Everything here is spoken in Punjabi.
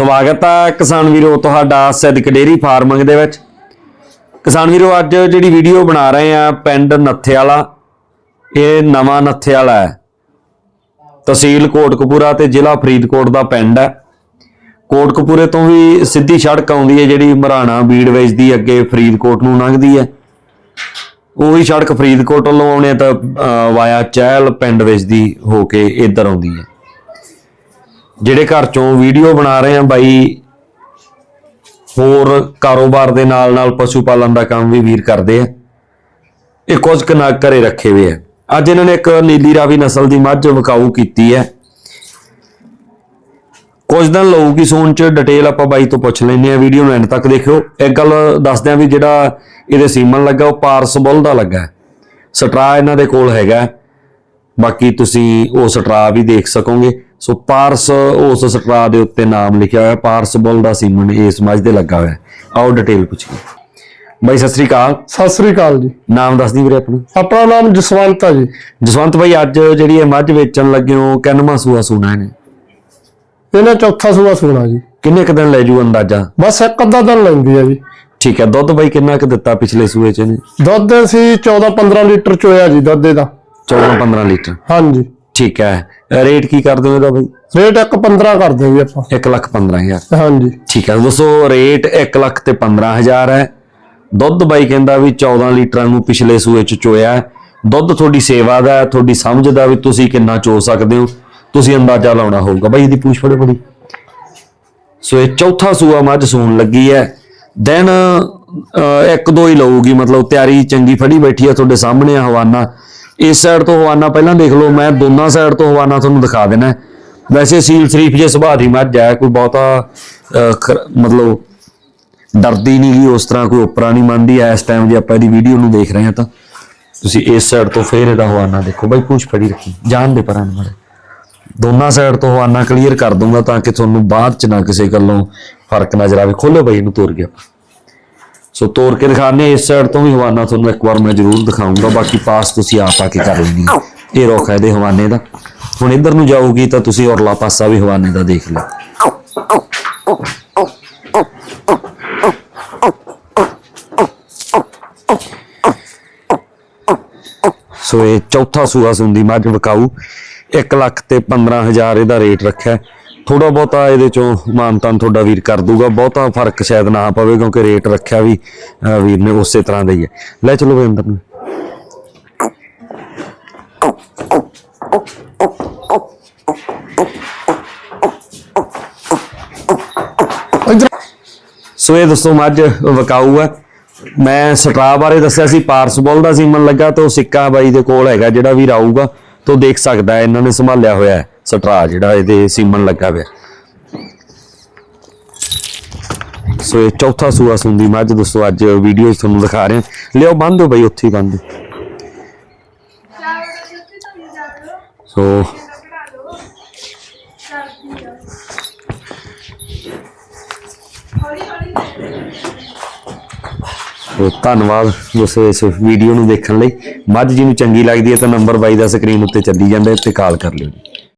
ਸਵਾਗਤ ਹੈ ਕਿਸਾਨ ਵੀਰੋ, ਤੁਹਾਡਾ ਸਿੱਧਕ ਡੇਰੀ ਫਾਰਮਿੰਗ ਦੇ ਵਿੱਚ। ਕਿਸਾਨ ਵੀਰੋ, ਅੱਜ ਜਿਹੜੀ ਵੀਡੀਓ ਬਣਾ ਰਹੇ ਆ ਪਿੰਡ ਨੱਥੇ ਵਾਲਾ ਇਹ ਨਵਾਂ ਨੱਥੇ ਵਾਲਾ ਹੈ। ਤਹਿਸੀਲ ਕੋਟਕਪੂਰਾ ਤੇ ਜ਼ਿਲ੍ਹਾ ਫਰੀਦਕੋਟ ਦਾ ਪਿੰਡ ਹੈ। ਕੋਟਕਪੂਰੇ ਤੋਂ ਵੀ ਸਿੱਧੀ ਸੜਕ ਆਉਂਦੀ ਹੈ, ਜਿਹੜੀ ਮਰਾਣਾ ਬੀੜ ਦੀ ਅੱਗੇ ਫਰੀਦਕੋਟ ਨੂੰ ਲੰਘਦੀ ਹੈ। ਉਹੀ ਸੜਕ ਫਰੀਦਕੋਟ ਵੱਲੋਂ ਆਉਣੇ ਤਾਂ ਵਾਇਆ ਚਹਿਲ ਪਿੰਡ ਵਿੱਚ ਦੀ ਹੋ ਕੇ ਇੱਧਰ ਆਉਂਦੀ ਹੈ। ਜਿਹੜੇ ਘਰ ਚੋਂ ਵੀਡੀਓ ਬਣਾ ਰਹੇ ਆ ਬਾਈ, ਹੋਰ ਕਾਰੋਬਾਰ ਦੇ ਨਾਲ ਨਾਲ ਪਸ਼ੂ ਪਾਲਣ ਦਾ ਕੰਮ ਵੀ ਵੀਰ ਕਰਦੇ ਆ। ਇਹ ਕੁਝ ਕੁ ਨਗ ਘਰੇ ਰੱਖੇ ਹੋਏ ਆ। ਅੱਜ ਇਹਨਾਂ ਨੇ ਇੱਕ ਨੀਲੀ ਰਾਵੀ ਨਸਲ ਦੀ ਮੱਝ ਵਿਕਾਊ ਕੀਤੀ ਹੈ ਕੁਝ ਦਿਨ ਲਊਗੀ ਸੂਣ ਚ, ਡਿਟੇਲ ਆਪਾਂ ਬਾਈ ਤੋਂ ਪੁੱਛ ਲੈਂਦੇ ਆ, ਵੀਡੀਓ ਨੂੰ ਐਂਡ ਤੱਕ ਦੇਖਿਓ। ਇੱਕ ਗੱਲ ਦੱਸਦੇ ਆ ਵੀ ਜਿਹੜਾ ਇਹਦੇ ਸੀਮਨ ਲੱਗਾ, ਉਹ ਪਾਰਸ ਬੁੱਲ ਦਾ ਲੱਗਾ। ਹੈ। ਸਟਰਾ ਇਹਨਾਂ ਦੇ ਕੋਲ ਹੈਗਾ। ਬਾਕੀ ਤੁਸੀਂ ਉਹ ਸਟਰਾ ਵੀ ਦੇਖ ਸਕੋਗੇ। ਸੋ ਪਾਰਸ ਉਸ ਸਟਰਾ ਦੇ ਉੱਤੇ ਨਾਮ ਲਿਖਿਆ ਹੋਇਆ ਪਾਰਸ ਬੁੱਲ ਦਾ ਸੀਮਨ ਇਸ ਮੱਝ ਦੇ ਲੱਗਾ ਹੋਇਆ। ਆਓ ਡਿਟੇਲ ਪੁੱਛੀਏ। ਬਾਈ ਸਤਿ ਸ੍ਰੀ ਅਕਾਲ। ਸਤਿ ਸ੍ਰੀ ਅਕਾਲ ਜੀ। ਨਾਮ ਦੱਸ ਦੀ ਵੀਰੇ ਆਪਣਾ। ਆਪਣਾ ਨਾਮ ਜਸਵੰਤ ਜੀ। ਜਸਵੰਤ ਭਾਈ ਅੱਜ ਜਿਹੜੀ ਇਹ ਮੱਝ ਵੇਚਣ ਲੱਗੇ ਹੋ ਕਿੰਨਵਾਂ ਸੂਆ ਸੁਣਾ ਇਹਨੇ? ਇਹਨੇ ਚੌਥਾ ਸੂਆ ਸੋਣਾ ਜੀ। ਕਿੰਨੇ ਕੁ ਦਿਨ ਲੈ ਜੂ ਅੰਦਾਜ਼ਾ? ਬਸ ਇੱਕ ਅੱਧਾ ਦਿਨ ਲੈਂਦੀ ਹੈ ਜੀ। ਠੀਕ ਹੈ ਦੁੱਧ ਬਾਈ ਕਿੰਨਾ ਕੁ ਦਿੱਤਾ ਪਿਛਲੇ ਸੂਏ ਚ ਇਹਨੇ? ਦੁੱਧ ਅਸੀਂ 14 15 ਲੀਟਰ ਚੋਇਆ ਜੀ ਦੁੱਧ ਇਹਦਾ। 14 15 ਲੀਟਰ। ਹਾਂਜੀ। ਠੀਕ ਹੈ ਰੇਟ ਕੀ ਕਰਦੇ ਹੋ ਇਹਦਾ ਬਾਈ? ਰੇਟ ਇੱਕ 15 ਕਰਦੇ ਜੀ ਆਪਾਂ। 1 ਲੱਖ 15000 ਹਾਂਜੀ। ਠੀਕ ਹੈ ਦੋਸਤੋ ਰੇਟ 1 ਲੱਖ ਤੇ 15000 ਹੈ। ਦੁੱਧ ਬਾਈ ਕਹਿੰਦਾ ਵੀ 14 ਲੀਟਰਾਂ ਨੂੰ ਪਿਛਲੇ ਸੂਏ ਚ ਚੋਇਆ। ਦੁੱਧ ਤੁਹਾਡੀ ਸੇਵਾ ਦਾ ਤੁਹਾਡੀ ਸਮਝ ਦਾ ਵੀ ਤੁਸੀਂ ਕਿੰਨਾ ਚੋ ਸਕਦੇ ਹੋ। ਤੁਸੀਂ ਅੰਦਾਜ਼ਾ ਲਾਉਣਾ ਹੋਊਗਾ। ਬਾਈ ਇਹਦੀ ਪੂਛ ਫੜੇ ਬੜੀ। ਸੋ ਇਹ ਚੌਥਾ ਸੂਆ ਮੱਝ ਸੂਣ ਲੱਗੀ ਹੈ। ਦਿਨ ਇੱਕ ਦੋ ਹੀ ਲਊਗੀ ਮਤਲਬ ਤਿਆਰੀ ਚੰਗੀ ਫੜੀ ਬੈਠੀ ਹੈ ਤੁਹਾਡੇ ਸਾਹਮਣੇ ਆ ਹਵਾਨਾ। ਇਸ ਸਾਈਡ ਤੋਂ ਹਵਾਨਾ ਪਹਿਲਾਂ ਦੇਖ ਲਓ, ਮੈਂ ਦੋਨਾਂ ਸਾਈਡ ਤੋਂ ਹਵਾਨਾ ਤੁਹਾਨੂੰ ਦਿਖਾ ਦੇਣਾ ਵੈਸੇ ਸੀਲ ਸ਼ਰੀਫ ਜੇ ਸੁਭਾਅ ਦੀ ਮੱਝ ਹੈ, ਕੋਈ ਬਹੁਤਾ ਮਤਲਬ ਡਰਦੀ ਨਹੀਂ ਗਈ ਉਸ ਤਰ੍ਹਾਂ ਕੋਈ ਉਪਰਾ ਨਹੀਂ ਮੰਨਦੀ ਇਸ ਟਾਈਮ ਜੇ ਆਪਾਂ ਇਹਦੀ ਵੀਡੀਓ ਨੂੰ ਦੇਖ ਰਹੇ ਹਾਂ ਤਾਂ ਤੁਸੀਂ ਇਸ ਸਾਈਡ ਤੋਂ ਫੇਰ ਇਹਦਾ ਹਵਾਨਾ ਦੇਖੋ। ਬਾਈ, ਪੂਛ ਫੜੀ ਰੱਖੀ, ਜਾਣ ਦੇ ਪਰਾਂ ਮੜੇ। ਦੋਨਾਂ ਸਾਈਡ ਤੋਂ ਹਵਾਨਾ ਕਲੀਅਰ ਕਰ ਦੂੰਗਾ ਤਾਂ ਕਿ ਤੁਹਾਨੂੰ ਬਾਅਦ ਚ ਨਾ ਕਿਸੇ ਗੱਲੋਂ ਫ਼ਰਕ ਨਜ਼ਰ ਆਵੇ। ਖੋਲੋ ਬਾਈ, ਇਹਨੂੰ ਤੋੜ ਗਿਆ ਸੋ ਤੋੜ ਕੇ ਦਿਖਾਣੇ ਇਸ ਸਾਈਡ ਤੋਂ ਵੀ ਹਵਾਨਾ ਤੁਹਾਨੂੰ ਇੱਕ ਵਾਰ ਮੈਂ ਜ਼ਰੂਰ ਦਿਖਾਉਂਗਾ, ਬਾਕੀ ਪਾਸ ਤੁਸੀਂ ਆਪ ਆ ਕੇ ਕਰ ਲੈਣੀ ਇਹ ਰੋਕ ਹੈ ਇਹਦੇ ਹਵਾਨੇ ਦਾ। ਹੁਣ ਇੱਧਰ ਨੂੰ ਜਾਊਗੀ ਤਾਂ ਤੁਸੀਂ ਔਰਲਾ ਪਾਸਾ ਵੀ ਹਵਾਨੇ ਦਾ ਦੇਖ ਲਓ। ਸੋ ਇਹ ਚੌਥਾ ਸੂਆ ਸੁੰਦੀ ਮੱਝ ਵਕਾਊ। 1 ਲੱਖ ਤੇ 15000 ਇਹਦਾ ਰੇਟ ਰੱਖਿਆ। ਥੋੜਾ ਬਹੁਤਾ ਇਹਦੇ ਚੋਂ ਮਾਨਤਾਨ ਤੁਹਾਡਾ ਵੀਰ ਕਰ ਦੂਗਾ। ਬਹੁਤਾ ਫ਼ਰਕ ਸ਼ਾਇਦ ਨਾ ਪਵੇ ਕਿਉਂਕਿ ਰੇਟ ਰੱਖਿਆ ਵੀ ਅਹ, ਵੀਰ ਨੇ ਉਸੇ ਤਰ੍ਹਾਂ ਦਾ ਹੀ ਹੈ। ਲੈ ਚਲੋ ਵੀ ਅੰਦਰ ਨੂੰ। ਇੱਧਰ ਸੋ ਇਹ ਦੋਸਤੋ ਮੱਝ ਵਿਕਾਊ ਹੈ। ਮੈਂ ਸਟਰਾ ਬਾਰੇ ਦੱਸਿਆ ਸੀ ਪਾਰਸਬਲ ਦਾ ਸੀਮਨ ਲੱਗਾ ਤੇ ਉਹ ਸਿੱਕਾ ਬਾਈ ਦੇ ਕੋਲ ਹੈਗਾ ਜਿਹੜਾ ਵੀ ਆਊਗਾ ਤੋਂ ਦੇਖ ਸਕਦਾ ਹੈ ਇਹਨਾਂ ਨੇ ਸੰਭਾਲਿਆ ਹੋਇਆ ਹੈ। ਸਟਰਾ ਜਿਹੜਾ ਇਹਦੇ ਸੀਮਨ ਲੱਗਾ ਹੋਇਆ। ਸੋ ਇਹ ਚੌਥਾ ਸੂਆ ਸੁੰਦੀ ਮੱਝ ਦੋਸਤੋ, ਅੱਜ ਵੀਡੀਓ ਤੁਹਾਨੂੰ ਦਿਖਾ ਰਹੇ। ਹਾਂ ਲਿਓ ਬੰਨ ਦਿਓ ਬਾਈ, ਉੱਥੇ ਹੀ ਬੰਨ ਸੋ ਸੋ ਧੰਨਵਾਦ ਦੋਸਤੋ ਇਸ ਵੀਡੀਓ ਨੂੰ ਦੇਖਣ ਲਈ। ਮੱਝ ਜੀ ਨੂੰ ਚੰਗੀ ਲੱਗਦੀ ਹੈ ਤਾਂ ਨੰਬਰ ਬਾਈ ਦਾ ਸਕਰੀਨ ਉੱਤੇ ਚੱਲੀ ਜਾਂਦਾ ਤੇ ਕਾਲ ਕਰ ਲਿਓ